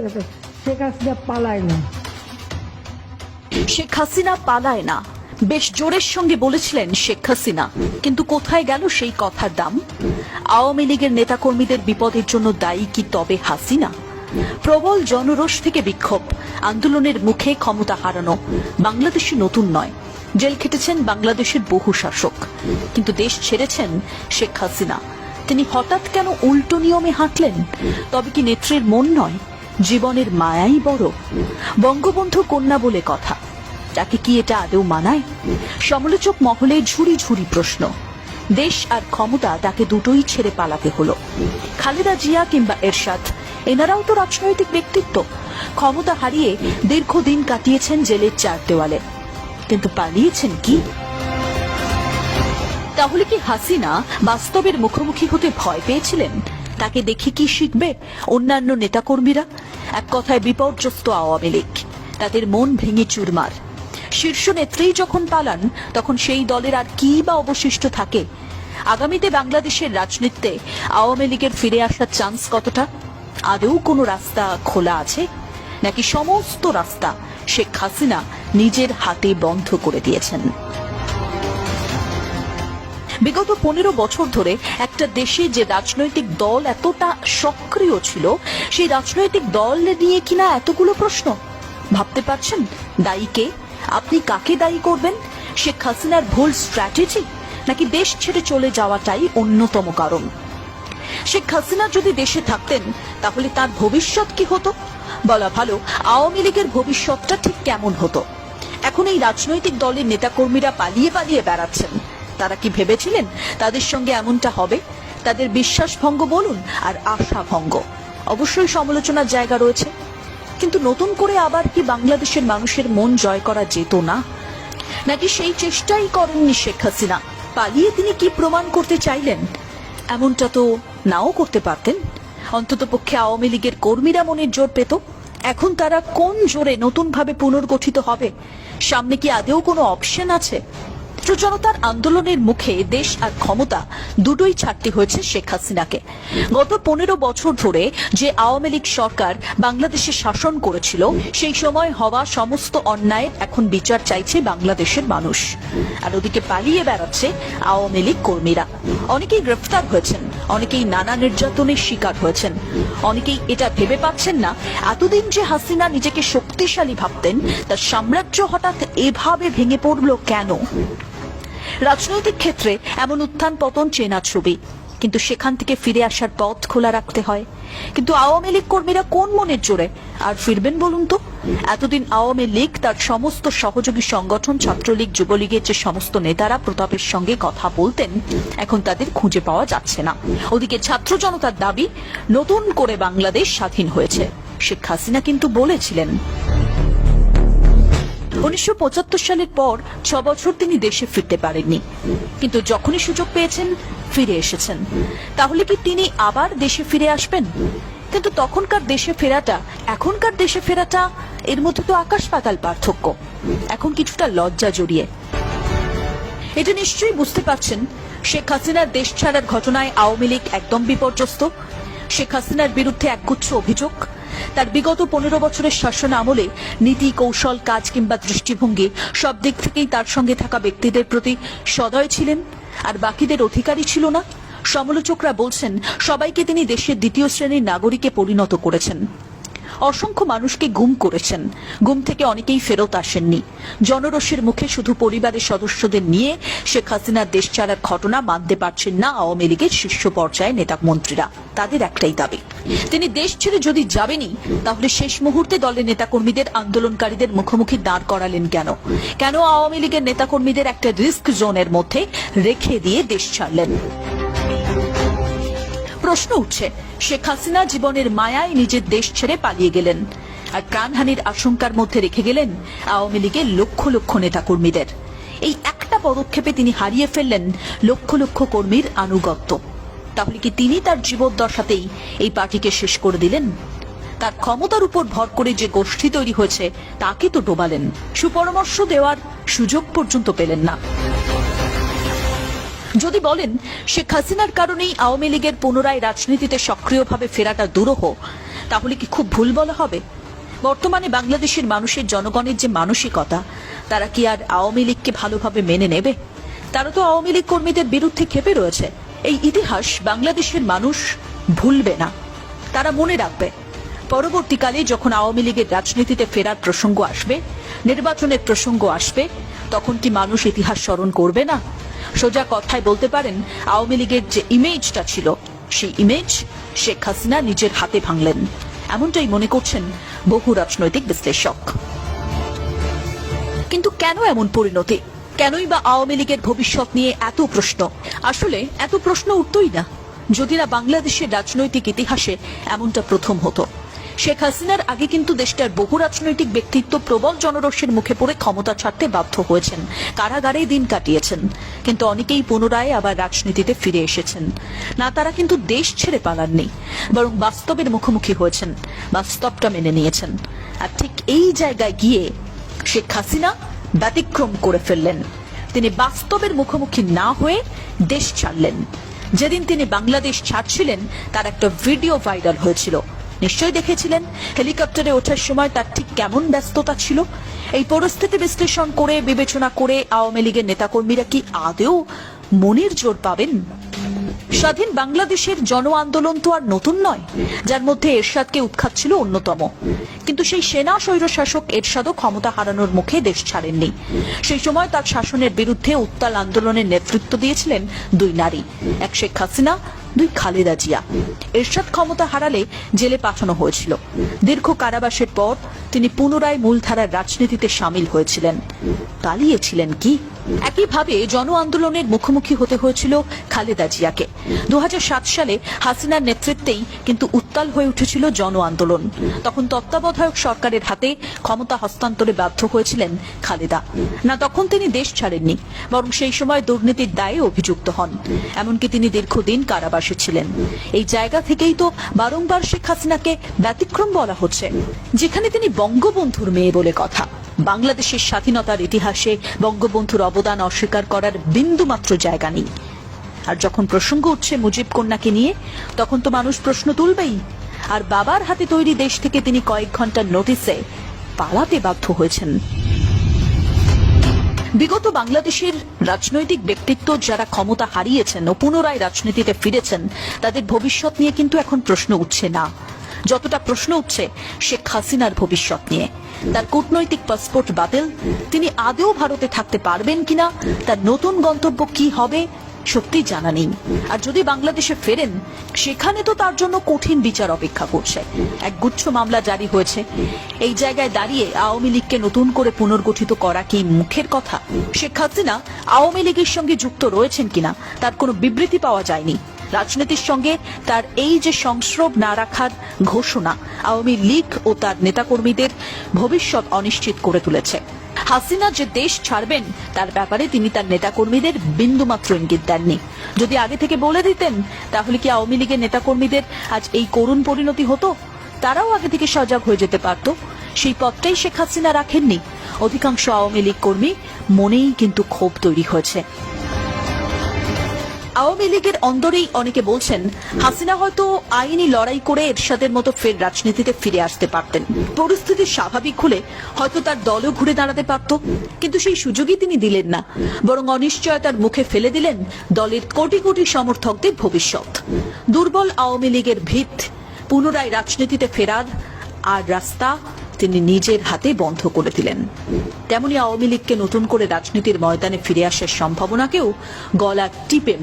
গেছে। শেখ হাসিনা পালায় না। শেখ হাসিনা পালায় না। বেশ জোরের সঙ্গে বলেছিলেন শেখ হাসিনা। কিন্তু কোথায় গেল সেই কথার দাম? আওয়ামী লীগের নেতাকর্মীদের বিপদের জন্য দায়ী কি তবে হাসিনা? প্রবল জনরোষ থেকে বিক্ষোভ, আন্দোলনের মুখে ক্ষমতা হারানো বাংলাদেশে নতুন নয়। জেল খেটেছেন বাংলাদেশের বহু শাসক। কিন্তু দেশ ছেড়েছেন শেখ হাসিনা। তিনি হঠাৎ কেন উল্টো নিয়মে হাঁটলেন? তবে কি নেত্রীর মন নয়? জীবনের মায়াই বড়। বঙ্গবন্ধু কন্যা বলে কথা। তাকে কি এটা আদৌ মানায়? সমালোচক মহলে ঝুড়ি ঝুড়ি প্রশ্ন। দেশ আর ক্ষমতা তাকে দুটোই ছেড়ে পালাতে হলো। খালেদা জিয়া কিংবা এরশাদ, এনারাও তো রাজনৈতিক ব্যক্তিত্ব। ক্ষমতা হারিয়ে দীর্ঘদিন কাটিয়েছেন জেলের চার দেওয়ালে। কিন্তু পালিয়েছেন কি? তাহলে কি হাসিনা বাস্তবের মুখোমুখি হতে ভয় পেয়েছিলেন? তাকে দেখে কি শিখবে? অন্যান্য নেতাকর্মীরা? এক কথায় বিপর্যস্ত আওয়ামী লীগ। তাদের মন ভেঙে চুরমার। শীর্ষ নেত্রী যখন পালান, তখন সেই দলের আর কি বা অবশিষ্ট থাকে? আগামীতে বাংলাদেশের রাজনীতিতে আওয়ামী লীগের ফিরে আসার চান্স কতটা? আদৌ কোনো রাস্তা খোলা আছে? নাকি সমস্ত রাস্তা শেখ হাসিনা নিজের হাতে বন্ধ করে দিয়েছেন? বিগত পনেরো বছর ধরে একটা দেশে যে রাজনৈতিক দল এতটা সক্রিয় ছিল, সেই রাজনৈতিক দল নিয়ে কিনা এতগুলো প্রশ্ন? ভাবতে পারছেন? দায়ী কে? আপনি কাকে দায়ী করবেন? শেখ হাসিনার ভুল স্ট্র্যাটেজি নাকি দেশ ছেড়ে চলে যাওয়াটাই অন্যতম কারণ? শেখ হাসিনা যদি দেশে থাকতেন, তাহলে তার ভবিষ্যৎ কি হতো? বলা ভালো, আওয়ামী লীগের ভবিষ্যৎটা ঠিক কেমন হতো? এখন এই রাজনৈতিক দলের নেতাকর্মীরা পালিয়ে পালিয়ে বেড়াচ্ছেন। তারা কি ভেবেছিলেন তাদের সঙ্গে এমনটা হবে? তাদের বিশ্বাস ভঙ্গ বলুন আর আশা ভঙ্গ অবশ্যই সমালোচনার জায়গা রয়েছে। কিন্তু নতুন করে আবার কি বাংলাদেশের মানুষের মন জয় করা যেত না? নাকি সেই চেষ্টাই করেননি শেখ হাসিনা? পালিয়ে তিনি কি প্রমাণ করতে চাইলেন? এমনটা তো নাও করতে পারতেন। অন্তত পক্ষে আওয়ামী লীগের কর্মীরা মনের জোর পেত। এখন তারা কোন জোরে নতুনভাবে পুনর্গঠিত হবে? সামনে কি আদেও কোনো অপশন আছে? ছাত্র জনতার আন্দোলনের মুখে দেশ আর ক্ষমতা দুটোই ছাড়তে হয়েছে শেখ হাসিনাকে। গত পনেরো বছর ধরে যে আওয়ামী লীগ সরকার বাংলাদেশে শাসন করেছিল, সেই সময় হওয়া সমস্ত অন্যায়ের এখন বিচার চাইছে বাংলাদেশের মানুষ। আর ওদিকে পালিয়ে বেড়াচ্ছে আওয়ামী লীগ কর্মীরা। অনেকেই গ্রেফতার হয়েছেন, অনেকেই নানা নির্যাতনের শিকার হয়েছেন। অনেকেই এটা ভেবে পাচ্ছেন না, এতদিন যে হাসিনা নিজেকে শক্তিশালী ভাবতেন, তার সাম্রাজ্য হঠাৎ এভাবে ভেঙে পড়ল কেন? রাজনৈতিক ক্ষেত্রে এমন উত্থান পতন চেনা ছবি। কিন্তু সেখান থেকে ফিরে আসার পথ খোলা রাখতে হয়। কিন্তু আওয়ামী লীগ কর্মীরা কোন মনের জোরে? আর ফিরবেন বলুন তো? এতদিন আওয়ামী লীগ তার সমস্ত সহযোগী সংগঠন, ছাত্রলীগ, যুবলীগের যে সমস্ত নেতারা প্রতাপের সঙ্গে কথা বলতেন, এখন তাদের খুঁজে পাওয়া যাচ্ছে না। ওদিকে ছাত্র জনতার দাবি, নতুন করে বাংলাদেশ স্বাধীন হয়েছে। শেখ হাসিনা কিন্তু বলেছিলেন উনিশশো পঁচাত্তর সালের পর ছ বছর তিনি দেশে ফিরতে পারেননি। কিন্তু যখনই সুযোগ পেয়েছেন, ফিরে এসেছেন। তাহলে কি তিনি আবার দেশে ফিরে আসবেন? কিন্তু তখনকার দেশে ফেরাটা, এখনকার দেশে ফেরাটা, এর মধ্যে তো আকাশ পাতাল পার্থক্য। এখন কিছুটা লজ্জা জড়িয়ে। এটা নিশ্চয়ই বুঝতে পারছেন, শেখ হাসিনার দেশ ছাড়ার ঘটনায় আওয়ামী লীগ একদম বিপর্যস্ত। শেখ হাসিনার বিরুদ্ধে একগুচ্ছ অভিযোগ তার বিগত পনেরো বছরের শাসন আমলে নীতি, কৌশল, কাজ কিংবা দৃষ্টিভঙ্গি সব দিক থেকেই তার সঙ্গে থাকা ব্যক্তিদের প্রতি সদয় ছিলেন, আর বাকিদের অধিকারী ছিল না। সমালোচকরা বলছেন, সবাইকে তিনি দেশের দ্বিতীয় শ্রেণির নাগরিকে পরিণত করেছেন। অসংখ্য মানুষকে গুম করেছেন। গুম থেকে অনেকেই ফেরত আসেননি। জনরোষের মুখে শুধু পরিবারের সদস্যদের নিয়ে শেখ হাসিনার দেশ ছাড়ার ঘটনা মানতে পারছেন না আওয়ামী লীগের শীর্ষ পর্যায়ে নেতা মন্ত্রীরা তাদের একটাই দাবি, তিনি দেশ ছেড়ে যদি যাবেনই, তাহলে শেষ মুহূর্তে দলের নেতাকর্মীদের আন্দোলনকারীদের মুখোমুখি দাঁড় করালেন কেন? কেন আওয়ামী লীগের নেতাকর্মীদের একটা রিস্ক জোনের মধ্যে রেখে দিয়ে দেশ ছাড়লেন? প্রশ্ন উঠছে, শেখ হাসিনা জীবনের মায়ায় নিজের দেশ ছেড়ে পালিয়ে গেলেন আর প্রাণহানির আশঙ্কার মধ্যে রেখে গেলেন আওয়ামী লীগের লক্ষ লক্ষ নেতাকর্মীদের। এই একটা পদক্ষেপে তিনি হারিয়ে ফেললেন লক্ষ লক্ষ কর্মীর আনুগত্য। তাহলে কি তিনি তার জীবদ্দশাতেই এই পার্টিকে শেষ করে দিলেন? তার ক্ষমতার উপর ভর করে যে গোষ্ঠী তৈরি হয়েছে, তাকে তো ডোবালেন। সুপরামর্শ দেওয়ার সুযোগ পর্যন্ত পেলেন না। যদি বলেন, শেখ হাসিনার কারণেই আওয়ামী লীগের পুনরায় রাজনীতিতে সক্রিয়ভাবে ফেরাটা দুরূহ, তাহলে কি খুব ভুল বলা হবে? বর্তমানে বাংলাদেশের মানুষের জনগণের যে মানসিকতা, তারা কি আর আওয়ামী লীগকে ভালোভাবে মেনে নেবে? তারা তো আওয়ামী লীগ কর্মীদের বিরুদ্ধে খেপে রয়েছে। এই ইতিহাস বাংলাদেশের মানুষ ভুলবে না। তারা মনে রাখবে, পরবর্তীকালে যখন আওয়ামী লীগের রাজনীতিতে ফেরার প্রসঙ্গ আসবে, নির্বাচনের প্রসঙ্গ আসবে, তখন কি মানুষ ইতিহাস স্মরণ করবে না? সোজা কথায় বলতে পারেন, আওয়ামী লীগের যে ইমেজটা ছিল, সেই ইমেজ শেখ হাসিনা নিজের হাতে ভাঙলেন। এমনটাই মনে করছেন বহু রাজনৈতিক বিশ্লেষক। কিন্তু কেন এমন পরিণতি? কেনই বা আওয়ামী লীগের ভবিষ্যৎ নিয়ে এত প্রশ্ন? আসলে এত প্রশ্ন উঠতই না। যদি না বাংলাদেশের রাজনৈতিক ইতিহাসে এমনটা প্রথম হতো। শেখ হাসিনার আগে কিন্তু দেশটার বহু রাজনৈতিক ব্যক্তিত্ব প্রবল জনরোষের মুখে পড়ে ক্ষমতা ছাড়তে বাধ্য হয়েছেন। কারাগারে দিন কাটিয়েছেন। কিন্তু অনেকেই পুনরায় আবার রাজনীতিতে ফিরে এসেছেন। না, তারা কিন্তু দেশ ছেড়ে পালাননি, বরং বাস্তবের মুখোমুখি হয়েছেন, বাস্তবটা মেনে নিয়েছেন। আর ঠিক এই জায়গায় গিয়ে শেখ হাসিনা ব্যতিক্রম করে ফেললেন। তিনি বাস্তবের মুখোমুখি না হয়ে দেশ ছাড়লেন। যেদিন তিনি বাংলাদেশ ছাড়ছিলেন, তার একটা ভিডিও ভাইরাল হয়েছিল। নিশ্চয়ই দেখেছিলেন? হেলিকপ্টারে ওঠার সময় তার ঠিক কেমন ব্যস্ততা ছিল? এই পরিস্থিতি বিশ্লেষণ করে, বিবেচনা করে আওয়ামী লীগের নেতাকর্মীরা কি আদেও মনের জোর পাবেন? স্বাধীন বাংলাদেশের জন আন্দোলন তো আর নতুন নয়, যার মধ্যে এরশাদকে উৎখাত ছিল অন্যতম। কিন্তু সেই সেনা স্বৈরশাসক এরশাদও ক্ষমতা হারানোর মুখে দেশ ছাড়েননি। সেই সময় তার শাসনের বিরুদ্ধে উত্তাল আন্দোলনের নেতৃত্ব দিয়েছিলেন দুই নারী, এক শেখ হাসিনা দুই খালেদা জিয়া। এরশাদ ক্ষমতা হারালে জেলে পাঠানো হয়েছিল। দীর্ঘ কারাবাসের পর তিনি পুনরায় মূলধারার রাজনীতিতে সামিল হয়েছিলেন। পালিয়েছিলেন কি? একইভাবে জন আন্দোলনের মুখোমুখি হতে হয়েছিল খালেদা জিয়াকে। দু হাজার সাত সালে হাসিনার নেতৃত্বেই কিন্তু উত্তাল হয়ে উঠেছিল জন আন্দোলন। তখন তত্ত্বাবধায়ক সরকারের হাতে ক্ষমতা হস্তান্তরে বাধ্য হয়েছিলেন খালেদা। না, তখন তিনি দেশ ছাড়েননি, বরং সেই সময় দুর্নীতির দায়ে অভিযুক্ত হন। এমনকি তিনি দীর্ঘদিন কারাবাসে ছিলেন। এই জায়গা থেকেই তো বারংবার শেখ হাসিনাকে ব্যতিক্রম বলা হচ্ছে, যেখানে তিনি বঙ্গবন্ধুর মেয়ে বলে কথা। বাংলাদেশের স্বাধীনতার ইতিহাসে বঙ্গবন্ধুর অবদান অস্বীকার করার বিন্দুমাত্র জায়গা নেই। আর যখন প্রসঙ্গ উঠছে মুজিব কন্যাকে নিয়ে, তখন তো মানুষ প্রশ্ন তুলবেই। আর বাবার হাতে তৈরি দেশ থেকে তিনি কয়েক ঘণ্টার নোটিসে পালাতে বাধ্য হয়েছেন। বিগত বাংলাদেশের রাজনৈতিক ব্যক্তিত্ব যারা ক্ষমতা হারিয়েছেন ও পুনরায় রাজনীতিতে ফিরেছেন, তাদের ভবিষ্যৎ নিয়ে কিন্তু এখন প্রশ্ন উঠছে না। যতটা প্রশ্ন উঠছে শেখ হাসিনার ভবিষ্যৎ নিয়ে। তার কূটনৈতিক পাসপোর্ট বাতিল, তিনি আদেও ভারতে থাকতে পারবেন কিনা, তার নতুন গন্তব্য কি হবে, সত্যি জানা নেই। আর যদি বাংলাদেশে ফেরেন, সেখানে তো তার জন্য কঠিন বিচার অপেক্ষা করছে। এক গুচ্ছ মামলা জারি হয়েছে। এই জায়গায় দাঁড়িয়ে আওয়ামী লীগকে নতুন করে পুনর্গঠিত করা কি মুখের কথা? শেখ হাসিনা আওয়ামী লীগের সঙ্গে যুক্ত রয়েছেন কিনা? তার কোনো বিবৃতি পাওয়া যায়নি। রাজনীতির সঙ্গে তার এই যে সংস্রব না রাখার ঘোষণা আওয়ামী লীগ ও তার নেতাকর্মীদের ভবিষ্যৎ অনিশ্চিত করে তুলেছে। হাসিনা যে দেশ ছাড়বেন, তার ব্যাপারে তিনি তার নেতাকর্মীদের বিন্দুমাত্র ইঙ্গিত দেননি। যদি আগে থেকে বলে দিতেন, তাহলে কি আওয়ামী লীগের নেতাকর্মীদের আজ এই করুণ পরিণতি হতো? তারাও আগে থেকে সজাগ হয়ে যেতে পারত। সেই পথটাই শেখ হাসিনা রাখেননি। অধিকাংশ আওয়ামী লীগ কর্মী মনেই কিন্তু ক্ষোভ তৈরি হয়েছে। আওয়ামী লীগের অন্দরেই অনেকে বলছেন, হাসিনা হয়তো আইনি লড়াই করে এরশাদের মতো ফের রাজনীতিতে ফিরে আসতে পারতেন। পরিস্থিতি স্বাভাবিক হলে হয়তো তার দলও ঘুরে দাঁড়াতে পারত, কিন্তু সেই সুযোগই তিনি দিলেন না। বরং অনিশ্চয়তার মুখে ফেলে দিলেন দলের কোটি কোটি সমর্থকদের ভবিষ্যৎ। দুর্বল আওয়ামী লীগের ভিত, পুনরায় রাজনীতিতে ফেরার আর রাস্তা তিনি নিজের হাতে বন্ধ করে দিলেন। তেমনি আওয়ামী লীগকে নতুন করে রাজনীতির ময়দানে ফিরে আসার সম্ভাবনাকেও গলা টিপে